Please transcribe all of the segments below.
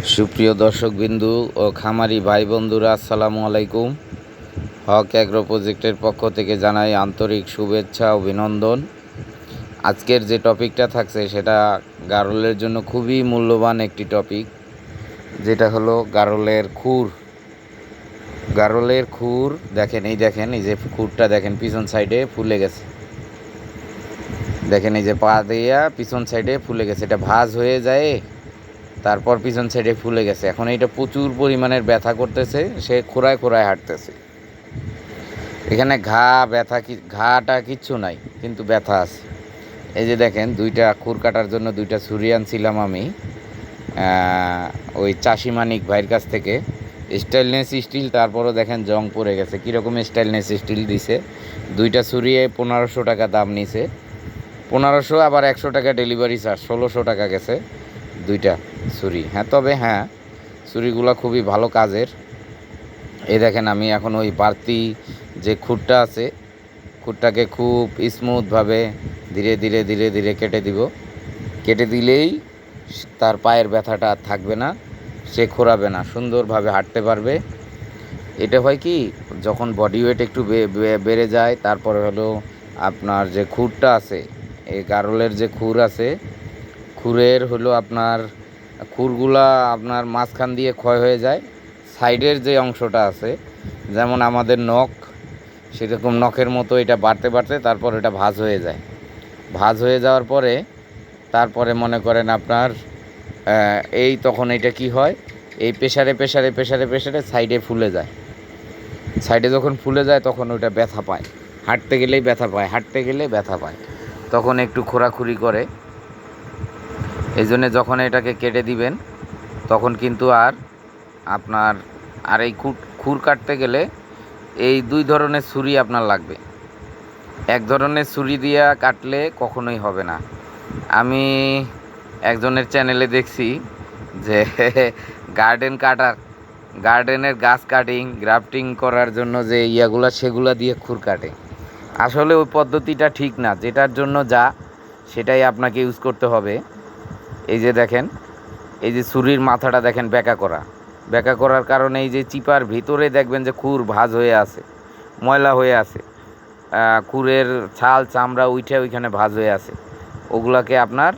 সুপ্রিয় দর্শকবিন্দু ও খামারি ভাই বন্ধুরা আসসালামু আলাইকুম। হক অ্যাগ্রো প্রজেক্টের পক্ষ থেকে জানাই আন্তরিক শুভেচ্ছা, অভিনন্দন। আজকের যে টপিকটা থাকছে সেটা গারলের জন্য খুবই মূল্যবান একটি টপিক, যেটা হলো গারলের খুর। গারলের খুর, দেখেন, এই দেখেন, এই যে খুরটা দেখেন, পিছন সাইডে ফুলে গেছে। দেখেন, এই যে পা দিয়া পিছন সাইডে ফুলে গেছে, এটা ভাজ হয়ে যায়। তারপর পিছন সাইডে ফুলে গেছে। এখন এটা প্রচুর পরিমাণের ব্যথা করতেছে, সে খোরায় খোরায় হাঁটতেছে। এখানে ঘা, ব্যথা কি, ঘাটা কিচ্ছু নাই, কিন্তু ব্যথা আছে। এই যে দেখেন, দুইটা খুর কাটার জন্য দুইটা ছুরি আনছিলাম আমি ওই চাষি মানিক ভাইয়ের কাছ থেকে। স্টাইলনেস স্টিল তারপরও দেখেন জং পড়ে গেছে। কীরকম স্টাইলনেস স্টিল দিছে। দুইটা ছুরি পনেরোশো টাকা দাম নিছে। পনেরোশো, আবার একশো টাকা ডেলিভারি চার্জ ষোলোশো টাকা গেছে দুইটা। ছুরি হ্যাঁ তবে হ্যাঁ ছুরিগুলো খুবই ভালো কাজের। এই দেখেন, আমি এখন ওই বাড়তি যে খুঁটটা আছে, খুঁটটাকে খুব স্মুথভাবে ধীরে ধীরে ধীরে ধীরে কেটে দিব। কেটে দিলেই তার পায়ের ব্যথাটা আর থাকবে না, সে খোরাবে না, সুন্দরভাবে হাঁটতে পারবে। এটা হয় কি, যখন বডি ওয়েট একটু বেড়ে যায়, তারপরে হলো আপনার যে খুরটা আছে, এই গারলের যে খুর আছে খুরের হলো আপনার খুরগুলা আপনার মাঝখান দিয়ে ক্ষয় হয়ে যায়। সাইডের যে অংশটা আছে, যেমন আমাদের নখ, সেরকম নখের মতো এটা বাড়তে বাড়তে তারপর এটা ভাঁজ হয়ে যায়। ভাঁজ হয়ে যাওয়ার পরে তারপরে মনে করেন আপনার এই তখন এটা কি হয়? এই প্রেশারে প্রেশারে প্রেশারে প্রেশারে সাইডে ফুলে যায়। সাইডে যখন ফুলে যায় তখন ওটা ব্যথা পায়। হাঁটতে গেলেই ব্যথা পায়, হাঁটতে গেলে ব্যথা পায়। তখন একটু খোরাখুরি করে। এই জন্যে যখন এটাকে কেটে দিবেন, তখন কিন্তু আর আপনার, আর এই খুর কাটতে গেলে এই দুই ধরনের ছুরি আপনার লাগবে। এক ধরনের ছুরি দিয়া কাটলে কখনোই হবে না। আমি একজনের চ্যানেলে দেখছি যে গার্ডেন কাটার গার্ডেনের গাছ কাটিং গ্রাফটিং করার জন্য যে ইয়াগুলা, সেগুলা দিয়ে খুর কাটে। আসলে ওই পদ্ধতিটা ঠিক না। যেটার জন্য যা, সেটাই আপনাকে ইউজ করতে হবে। এই যে দেখেন, এই যে ছুরির মাথাটা দেখেন বেঁকা করা। বেঁকা করার কারণে এই যে চিপার ভিতরে দেখবেন যে খুর ভাঁজ হয়ে আছে, ময়লা হয়ে আছে। খুরের ছাল, চামড়া উঠে ওইখানে ভাঁজ হয়ে আছে। ওগুলাকে আপনার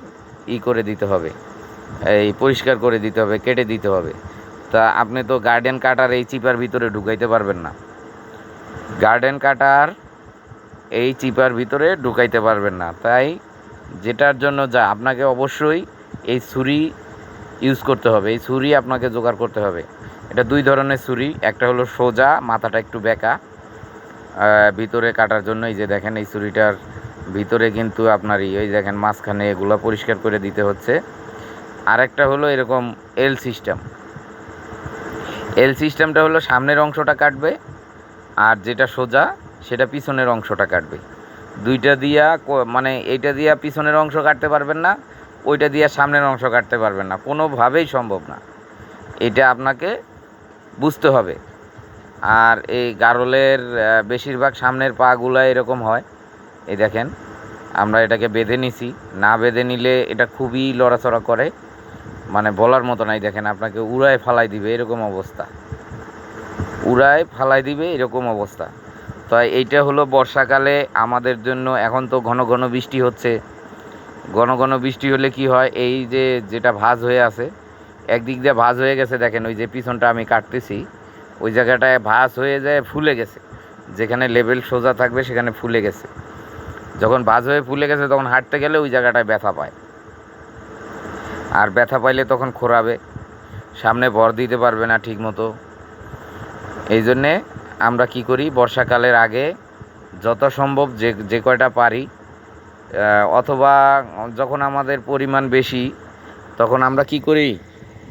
ই করে দিতে হবে, এই পরিষ্কার করে দিতে হবে, কেটে দিতে হবে। তা আপনি তো গার্ডেন কাটার এই চিপার ভিতরে ঢুকাইতে পারবেন না। গার্ডেন কাটার এই চিপার ভিতরে ঢুকাইতে পারবেন না। তাই যেটার জন্য যা, আপনাকে অবশ্যই এই ছুরি ইউজ করতে হবে, এই ছুরি আপনাকে জোগাড় করতে হবে। এটা দুই ধরনের ছুরি, একটা হলো সোজা, মাথাটা একটু বেঁকা। ভিতরে কাটার জন্য এই যে দেখেন, এই ছুরিটার ভিতরে কিন্তু আপনার ওই দেখেন মাঝখানে এগুলো পরিষ্কার করে দিতে হচ্ছে। আরেকটা হলো এরকম এল সিস্টেম এল সিস্টেমটা হলো সামনের অংশটা কাটবে, আর যেটা সোজা, সেটা পিছনের অংশটা কাটবে। দুইটা দিয়া মানে এইটা দিয়া পিছনের অংশ কাটতে পারবেন না ওইটা দিয়া সামনের অংশ কাটতে পারবেন না। কোনোভাবেই সম্ভব না। এটা আপনাকে বুঝতে হবে। আর এই গারলের বেশিরভাগ সামনের পাগুলা এরকম হয়। এই দেখেন, আমরা এটাকে বেঁধে নিছি। না বেঁধে নিলে এটা খুবই লড়াচড়া করে। মানে বলার মতো নাই, দেখেন, আপনাকে উড়ায় ফালাই দিবে এরকম অবস্থা। উড়ায় ফালাই দিবে এরকম অবস্থা। তো এইটা হলো বর্ষাকালে আমাদের জন্য, এখন তো ঘন ঘন বৃষ্টি হচ্ছে। ঘন ঘন বৃষ্টি হলে কি হয়? এই যে যেটা ভাঁজ হয়ে আছে, একদিক দিয়ে ভাঁজ হয়ে গেছে, দেখেন ওই যে পিছনটা আমি কাটতেছি, ওই জায়গাটায় ভাঁজ হয়ে যায়, ফুলে গেছে। যেখানে লেভেল সোজা থাকবে, সেখানে ফুলে গেছে। যখন ভাঁজ হয়ে ফুলে গেছে, তখন হাঁটতে গেলে ওই জায়গাটায় ব্যথা পায়। আর ব্যথা পাইলে তখন খোরাবে। সামনে ভর দিতে পারবে না ঠিক মতো এই জন্যে আমরা কি করি? বর্ষাকালের আগে যত সম্ভব যে যে কয়টা পারি অথবা যখন আমাদের পরিমাণ বেশি, তখন আমরা কি করি?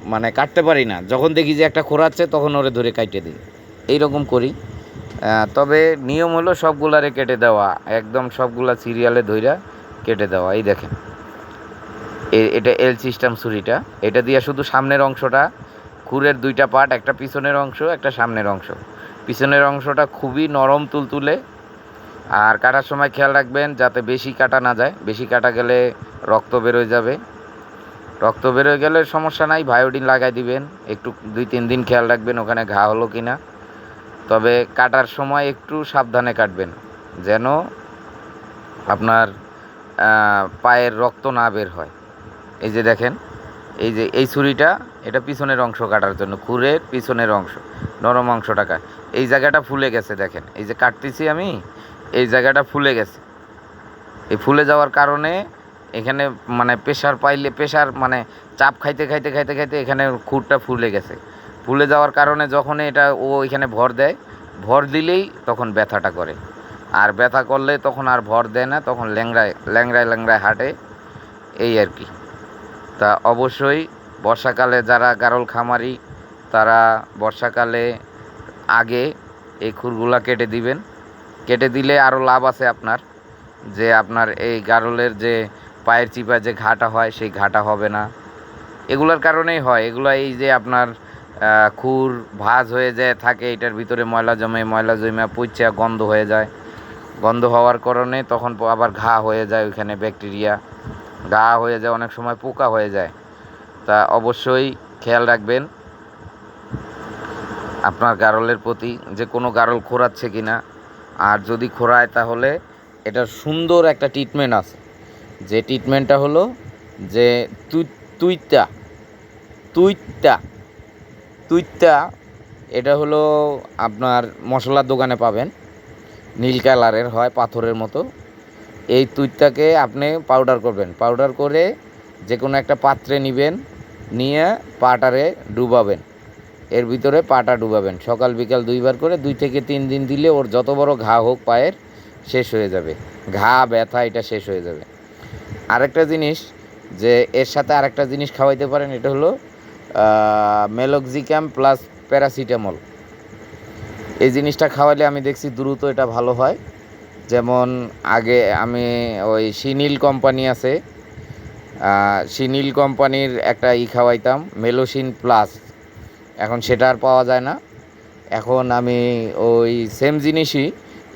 মানে কাটতে পারি না। যখন দেখি যে একটা খোরাচ্ছে তখন ওরে ধরে কাটে দিই। এইরকম করি। তবে নিয়ম হলো সবগুলারে কেটে দেওয়া। একদম সবগুলা সিরিয়ালে ধইরা কেটে দেওয়া। এই দেখেন। এটা এল সিস্টেম ছুরিটা। এটা দিয়ে শুধু সামনের অংশটা খুরের দুইটা পার্ট একটা পিছনের অংশ, একটা সামনের অংশ। পিছনের অংশটা খুবই নরম তুলতুলে আর কাটার সময় খেয়াল রাখবেন যাতে বেশি কাটা না যায়। বেশি কাটা গেলে রক্ত বেরোয় যাবে। রক্ত বেরোয় গেলে সমস্যা নাই, ভায়োডিন লাগাই দিবেন। একটু দুই তিন দিন খেয়াল রাখবেন ওখানে ঘা হলো কি না তবে কাটার সময় একটু সাবধানে কাটবেন, যেন আপনার পায়ের রক্ত না বের হয়। এই যে দেখেন, এই যে, এই ছুরিটা, এটা পিছনের অংশ কাটার জন্য, খুরের পিছনের অংশ, নরম অংশটা কাট এই জায়গাটা ফুলে গেছে, দেখেন। এই যে কাটতেছি আমি এই জায়গাটা ফুলে গেছে। এই ফুলে যাওয়ার কারণে এখানে মানে প্রেশার পাইলে প্রেশার মানে চাপ খাইতে খাইতে খাইতে খাইতে এখানে খুরটা ফুলে গেছে। ফুলে যাওয়ার কারণে যখন এটা ও এখানে ভর দেয়, ভর দিলেই তখন ব্যথাটা করে। আর ব্যথা করলে তখন আর ভর দেয় না, তখন ল্যাংড়ায় ল্যাংড়ায় ল্যাংড়ায় হাঁটে। এই আর কি। তা অবশ্যই বর্ষাকালে যারা গারল খামারি, তারা বর্ষাকালে আগে এই খুরগুলা কেটে দিবেন। কেটে দিলে আরও লাভ আছে আপনার। যে আপনার এই গারলের যে পায়ের চিপা যে ঘাটা হয়, সেই ঘাটা হবে না। এগুলোর কারণেই হয়। এগুলো এই যে আপনার খুর ভাঁজ হয়ে যায় থাকে, এটার ভিতরে ময়লা জমে ময়লা জমে পচা গন্ধ হয়ে যায়। গন্ধ হওয়ার কারণে তখন আবার ঘা হয়ে যায় ওইখানে ব্যাকটেরিয়া। ঘা হয়ে যায়, অনেক সময় পোকা হয়ে যায়। তা অবশ্যই খেয়াল রাখবেন। আপনার গারলের প্রতি যে কোনো গারল খোরাচ্ছে কি না আর যদি খোরায় তাহলে এটার সুন্দর একটা ট্রিটমেন্ট আছে। যে ট্রিটমেন্টটা হলো যে তুই তুইতা তুইতা তুইতা এটা হলো আপনার মশলার দোকানে পাবেন। নীল কালারের হয়, পাথরের মতো। এই তুইতাকে আপনি পাউডার করবেন। পাউডার করে যে কোনো একটা পাত্রে নেবেন, নিয়ে পাটারে ডুবাবেন। এর ভিতরে পাটা ডুবাবেন। সকাল, বিকাল দুইবার করে দুই থেকে তিন দিন দিলে ওর যত বড় ঘা হোক পায়ের, শেষ হয়ে যাবে। ঘা, ব্যথা, এটা শেষ হয়ে যাবে। আরেকটা জিনিস যে এর সাথে আরেকটা জিনিস খাওয়াইতে পারেন, এটা হলো মেলক্সিক্যাম প্লাস প্যারাসিটামল। এই জিনিসটা খাওয়ালে আমি দেখছি দ্রুত এটা ভালো হয়। যেমন আগে আমি ওই সিনিল কোম্পানি আছে সিনিল কোম্পানির একটা ই খাওয়াইতাম, মেলোসিন প্লাস। এখন সেটা আর পাওয়া যায় না। এখন আমি ওই সেম জিনিসই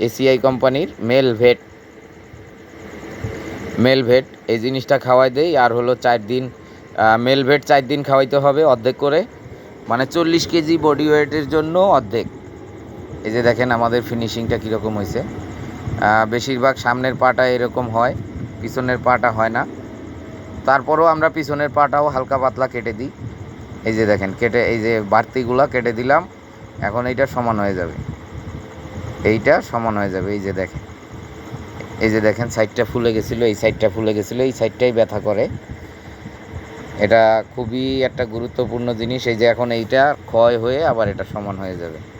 এসিআই কোম্পানির মেল ভেট মেল ভেট এই জিনিসটা খাওয়াই দেই। আর হলো চার দিন মেল ভেট চার দিন খাওয়াইতে হবে অর্ধেক করে। মানে চল্লিশ কেজি বডি ওয়েটের জন্য অর্ধেক। এই যে দেখেন আমাদের ফিনিশিংটা কীরকম হয়েছে বেশিরভাগ সামনের পাটা এরকম হয়, পিছনের পাটা হয় না। তারপরেও আমরা পিছনের পাটাও হালকা পাতলা কেটে দিই। এই যে দেখেন, কেটে, এই যে বাড়তিগুলো কেটে দিলাম, এখন এইটা সমান হয়ে যাবে। এইটা সমান হয়ে যাবে, এই যে দেখেন। এই যে দেখেন, সাইডটা ফুলে গেছিল, এই সাইডটা ফুলে গেছিল, এই সাইডটাই ব্যথা করে। এটা খুবই একটা গুরুত্বপূর্ণ জিনিস, এই যে এখন এইটা ক্ষয় হয়ে আবার এটা সমান হয়ে যাবে।